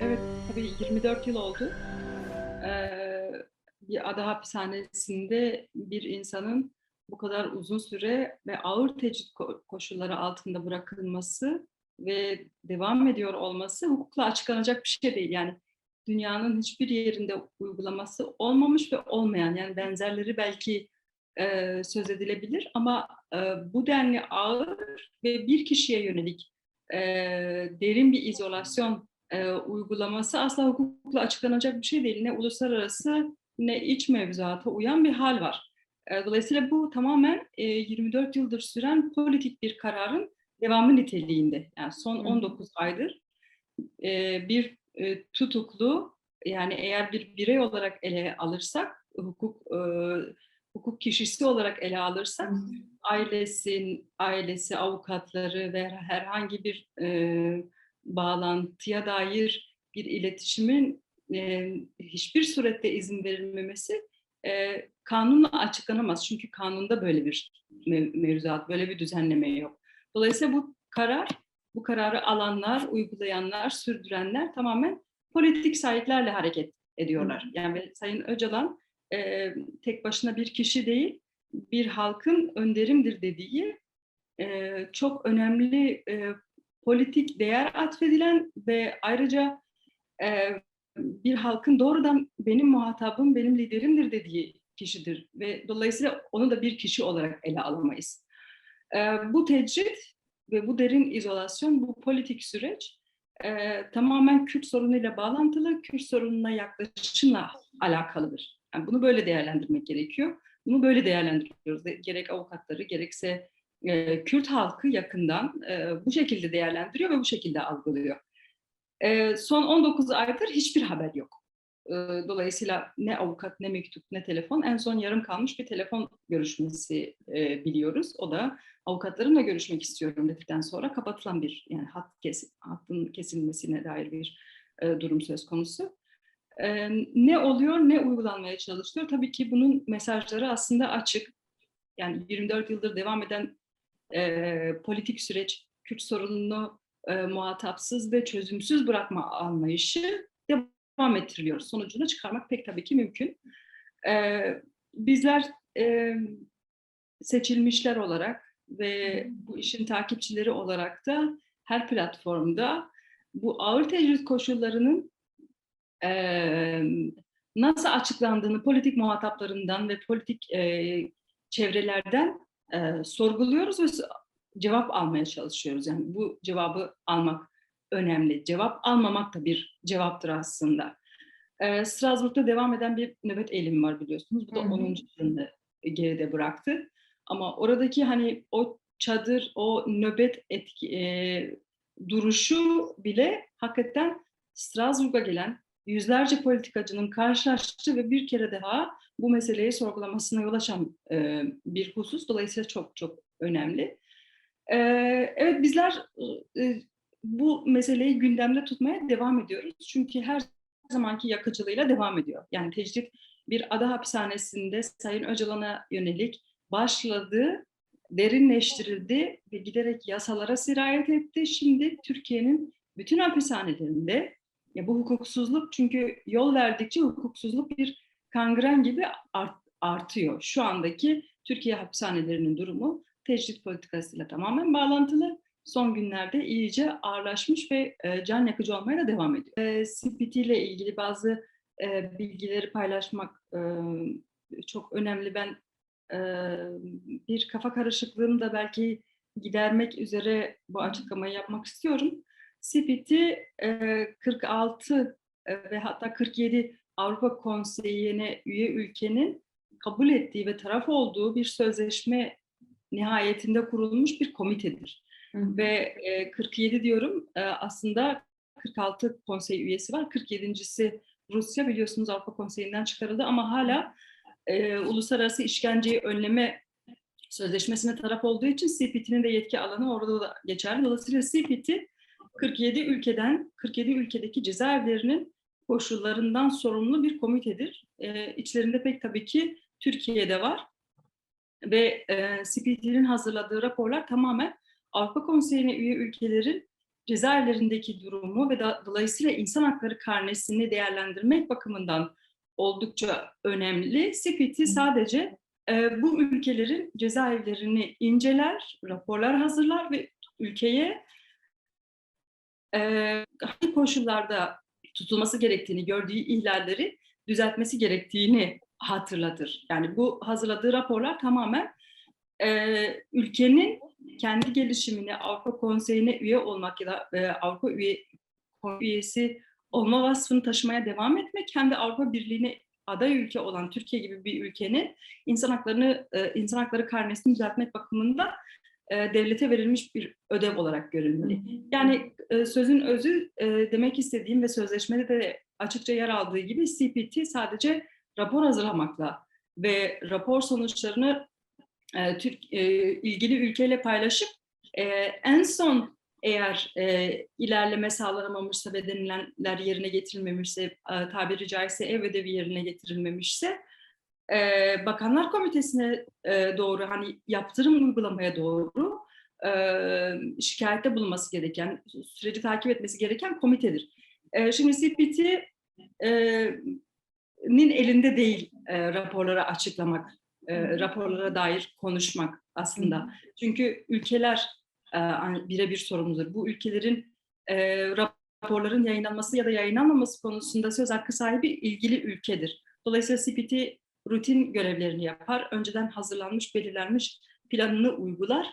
Evet, tabii 24 yıl oldu. Ee, bir ada hapishanesinde bir insanın bu kadar uzun süre ve ağır tecrit ko- koşulları altında bırakılması ve devam ediyor olması hukukla açıklanacak bir şey değil. Yani dünyanın hiçbir yerinde uygulaması olmamış ve olmayan yani benzerleri belki e, söz edilebilir ama e, bu denli ağır ve bir kişiye yönelik e, derin bir izolasyon e, uygulaması asla hukukla açıklanacak bir şey değil. Ne uluslararası ne iç mevzuata uyan bir hal var. E, dolayısıyla bu tamamen e, 24 yıldır süren politik bir kararın devamı niteliğinde. Yani son 19 aydır e, bir e, tutuklu yani eğer bir birey olarak ele alırsak hukuk e, hukuk kişisi olarak ele alırsak ailesin ailesi avukatları ve herhangi bir e, bağlantıya dair bir iletişimin e, hiçbir surette izin verilmemesi e, kanunla açıklanamaz. Çünkü kanunda böyle bir mev- mevzuat, böyle bir düzenleme yok. Dolayısıyla bu karar, bu kararı alanlar, uygulayanlar, sürdürenler tamamen politik sahiplerle hareket ediyorlar. Yani Sayın Öcalan e, tek başına bir kişi değil, bir halkın önderimdir dediği e, çok önemli e, politik değer atfedilen ve ayrıca e, bir halkın doğrudan benim muhatabım, benim liderimdir dediği kişidir ve dolayısıyla onu da bir kişi olarak ele alamayız. E, bu tecrit ve bu derin izolasyon, bu politik süreç e, tamamen Kürt sorunuyla bağlantılı, Kürt sorununa yaklaşımla alakalıdır. Yani bunu böyle değerlendirmek gerekiyor. Bunu böyle değerlendiriyoruz. Gerek avukatları, gerekse e, Kürt halkı yakından e, bu şekilde değerlendiriyor ve bu şekilde algılıyor. E, son 19 aydır hiçbir haber yok. E, dolayısıyla ne avukat, ne mektup, ne telefon. En son yarım kalmış bir telefon görüşmesi biliyoruz. O da avukatlarımla görüşmek istiyorum dedikten sonra kapatılan bir yani hat kes, hattın kesilmesine dair bir durum söz konusu. Ne oluyor, ne uygulanmaya çalışılıyor? Tabii ki bunun mesajları aslında açık. Yani 24 yıldır devam eden e, politik süreç Kürt sorununu e, muhatapsız ve çözümsüz bırakma anlayışı devam ettiriliyor. Sonucunu çıkarmak pek tabii ki mümkün. E, bizler e, seçilmişler olarak ve bu işin takipçileri olarak da her platformda bu ağır tecrüt koşullarının e, nasıl açıklandığını politik muhataplarından ve politik e, çevrelerden e, sorguluyoruz ve cevap almaya çalışıyoruz. Yani bu cevabı almak önemli. Cevap almamak da bir cevaptır aslında. E, Strasbourg'da devam eden bir nöbet eylemi var biliyorsunuz. Bu da Hı hı. 10. yılını geride bıraktı. Ama oradaki hani o çadır, o nöbet etki, e, duruşu bile hakikaten Strasbourg'a gelen yüzlerce politikacının karşılaştığı ve bir kere daha bu meseleyi sorgulamasına yol açan e, bir husus. Dolayısıyla çok çok önemli. E, evet bizler e, bu meseleyi gündemde tutmaya devam ediyoruz. Çünkü her zamanki yakıcılığıyla devam ediyor. Yani tecrit bir ada hapishanesinde Sayın Öcalan'a yönelik başladı, derinleştirildi ve giderek yasalara sirayet etti. Şimdi Türkiye'nin bütün hapishanelerinde ya bu hukuksuzluk çünkü yol verdikçe hukuksuzluk bir kangren gibi art, artıyor. Şu andaki Türkiye hapishanelerinin durumu tecrit politikasıyla tamamen bağlantılı. Son günlerde iyice ağırlaşmış ve e, can yakıcı olmaya da devam ediyor. E, CPT ile ilgili bazı e, bilgileri paylaşmak e, çok önemli. Ben e, bir kafa karışıklığını da belki gidermek üzere bu açıklamayı yapmak istiyorum. CPT e, 46 e, ve hatta 47 Avrupa Konseyi'ne üye ülkenin kabul ettiği ve taraf olduğu bir sözleşme nihayetinde kurulmuş bir komitedir. Hı. Ve e, 47 diyorum e, aslında 46 konsey üyesi var. 47.si Rusya biliyorsunuz Avrupa Konseyi'nden çıkarıldı ama hala e, uluslararası işkenceyi önleme sözleşmesine taraf olduğu için CPT'nin de yetki alanı orada da geçerli. Dolayısıyla CPT 47 ülkeden 47 ülkedeki cezaevlerinin koşullarından sorumlu bir komitedir. E, içlerinde pek tabii ki Türkiye'de var ve e, CPT'nin hazırladığı raporlar tamamen Avrupa Konseyi'ne üye ülkelerin cezaevlerindeki durumu ve da, dolayısıyla insan hakları karnesini değerlendirmek bakımından oldukça önemli. CPT sadece e, bu ülkelerin cezaevlerini inceler, raporlar hazırlar ve ülkeye hangi koşullarda tutulması gerektiğini, gördüğü ihlalleri düzeltmesi gerektiğini hatırlatır. Yani bu hazırladığı raporlar tamamen e, ülkenin kendi gelişimine, Avrupa Konseyi'ne üye olmak ya da e, Avrupa üye, üyesi olma vasfını taşımaya devam etmek, hem de Avrupa Birliği'ne aday ülke olan Türkiye gibi bir ülkenin insan haklarını, e, insan hakları karnesini düzeltmek bakımında e, devlete verilmiş bir ödev olarak görülmeli. Yani e, sözün özü e, demek istediğim ve sözleşmede de açıkça yer aldığı gibi CPT sadece rapor hazırlamakla ve rapor sonuçlarını e, Türk e, ilgili ülkeyle paylaşıp e, en son eğer e, ilerleme sağlanamamışsa ve denilenler yerine getirilmemişse, e, tabiri caizse ev ödevi yerine getirilmemişse, e, Bakanlar Komitesi'ne e, doğru, hani yaptırım uygulamaya doğru e, şikayette bulunması gereken, süreci takip etmesi gereken komitedir. E, şimdi CPT'nin elinde değil e, raporları açıklamak, e, raporlara dair konuşmak aslında. Çünkü ülkeler e, birebir sorumludur. Bu ülkelerin e, raporların yayınlanması ya da yayınlanmaması konusunda söz hakkı sahibi ilgili ülkedir. Dolayısıyla CPT rutin görevlerini yapar. Önceden hazırlanmış, belirlenmiş planını uygular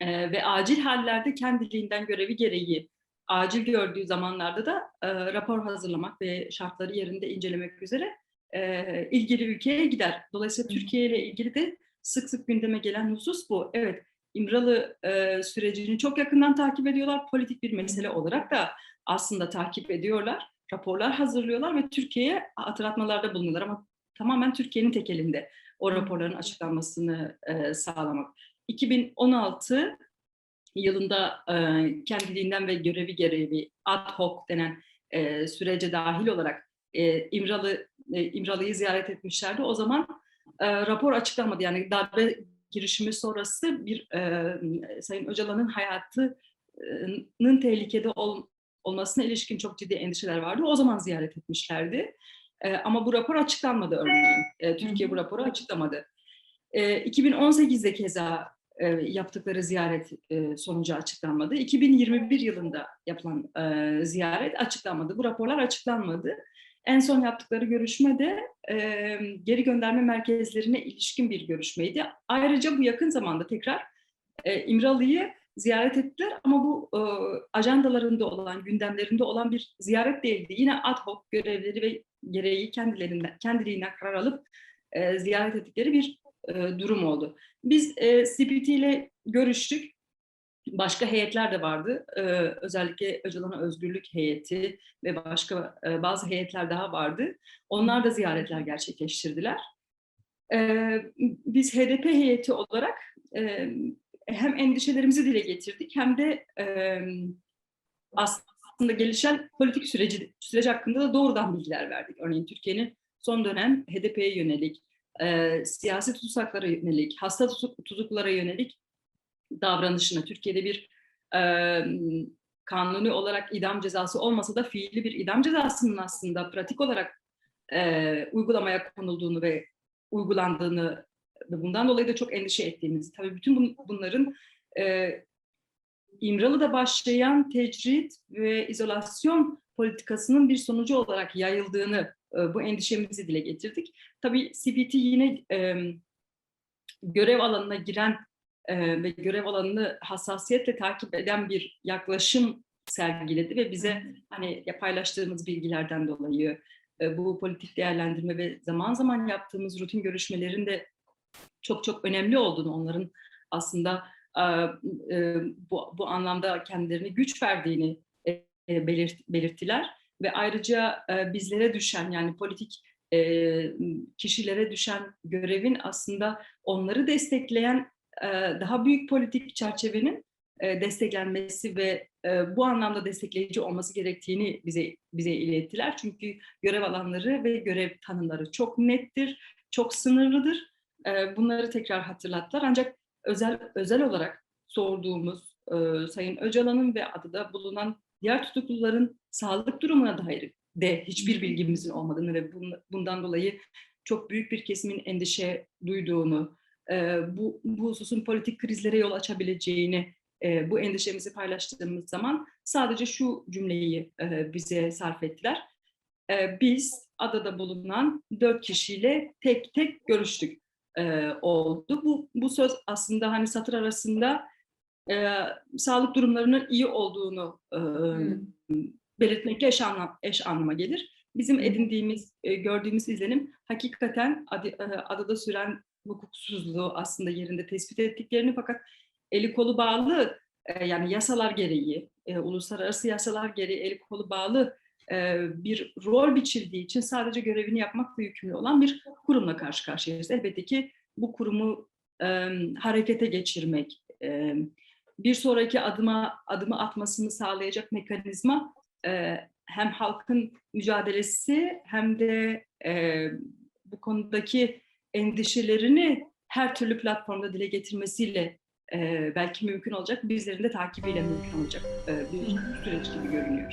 e, ve acil hallerde kendiliğinden görevi gereği acil gördüğü zamanlarda da e, rapor hazırlamak ve şartları yerinde incelemek üzere e, ilgili ülkeye gider. Dolayısıyla Türkiye ile ilgili de sık sık gündeme gelen husus bu. Evet, İmralı e, sürecini çok yakından takip ediyorlar. Politik bir mesele olarak da aslında takip ediyorlar. Raporlar hazırlıyorlar ve Türkiye'ye hatırlatmalarda bulunuyorlar ama tamamen Türkiye'nin tek elinde o raporların açıklanmasını e, sağlamak. 2016 yılında e, kendiliğinden ve görevi gereği ad hoc denen e, sürece dahil olarak e, İmralı e, İmralı'yı ziyaret etmişlerdi. O zaman e, rapor açıklanmadı. Yani darbe girişimi sonrası bir e, Sayın Öcalan'ın hayatının tehlikede ol, olmasına ilişkin çok ciddi endişeler vardı. O zaman ziyaret etmişlerdi. E, ama bu rapor açıklanmadı örneğin. E, Türkiye bu raporu açıklamadı. E, 2018'de keza e, yaptıkları ziyaret e, sonucu açıklanmadı. 2021 yılında yapılan e, ziyaret açıklanmadı. Bu raporlar açıklanmadı. En son yaptıkları görüşme de e, geri gönderme merkezlerine ilişkin bir görüşmeydi. Ayrıca bu yakın zamanda tekrar e, İmralı'yı ziyaret ettiler ama bu e, ajandalarında olan, gündemlerinde olan bir ziyaret değildi. Yine ad hoc görevleri ve gereği kendilerinden, kendiliğinden karar alıp e, ziyaret ettikleri bir e, durum oldu. Biz e, CPT ile görüştük. Başka heyetler de vardı. Ee, özellikle Öcalan'a Özgürlük Heyeti ve başka e, bazı heyetler daha vardı. Onlar da ziyaretler gerçekleştirdiler. Ee, biz HDP heyeti olarak e, hem endişelerimizi dile getirdik hem de e, aslında gelişen politik süreci süreç hakkında da doğrudan bilgiler verdik. Örneğin Türkiye'nin son dönem HDP'ye yönelik, e, siyasi tutsaklara yönelik, hasta tutuklara yönelik davranışına Türkiye'de bir e, kanuni olarak idam cezası olmasa da fiili bir idam cezasının aslında pratik olarak e, uygulamaya konulduğunu ve uygulandığını ve bundan dolayı da çok endişe ettiğimizi, tabii bütün bun, bunların e, İmralı'da başlayan tecrit ve izolasyon politikasının bir sonucu olarak yayıldığını, e, bu endişemizi dile getirdik. Tabii CPT yine e, görev alanına giren e, ve görev alanını hassasiyetle takip eden bir yaklaşım sergiledi ve bize hani paylaştığımız bilgilerden dolayı e, bu politik değerlendirme ve zaman zaman yaptığımız rutin görüşmelerin de çok çok önemli olduğunu, onların aslında bu, bu anlamda kendilerine güç verdiğini belirt, belirttiler ve ayrıca bizlere düşen yani politik kişilere düşen görevin aslında onları destekleyen daha büyük politik çerçevenin desteklenmesi ve bu anlamda destekleyici olması gerektiğini bize bize ilettiler. Çünkü görev alanları ve görev tanımları çok nettir, çok sınırlıdır. Bunları tekrar hatırlattılar. Ancak özel özel olarak sorduğumuz e, Sayın Öcalan'ın ve adada bulunan diğer tutukluların sağlık durumuna dair de hiçbir bilgimizin olmadığını ve bundan dolayı çok büyük bir kesimin endişe duyduğunu, e, bu, bu hususun politik krizlere yol açabileceğini e, bu endişemizi paylaştığımız zaman sadece şu cümleyi e, bize sarf ettiler. E, biz adada bulunan dört kişiyle tek tek görüştük e, oldu. Bu, bu söz aslında hani satır arasında e, sağlık durumlarının iyi olduğunu e, hmm. belirtmekle eş, anlam, eş anlama gelir. Bizim edindiğimiz, e, gördüğümüz izlenim hakikaten ad, e, adada süren hukuksuzluğu aslında yerinde tespit ettiklerini fakat eli kolu bağlı e, yani yasalar gereği, e, uluslararası yasalar gereği eli kolu bağlı bir rol biçildiği için sadece görevini yapmakla yükümlü olan bir kurumla karşı karşıyayız. Elbette ki bu kurumu e, harekete geçirmek, e, bir sonraki adıma adımı atmasını sağlayacak mekanizma e, hem halkın mücadelesi hem de e, bu konudaki endişelerini her türlü platformda dile getirmesiyle e, belki mümkün olacak. Bizlerin de takibiyle mümkün olacak e, bir süreç gibi görünüyor.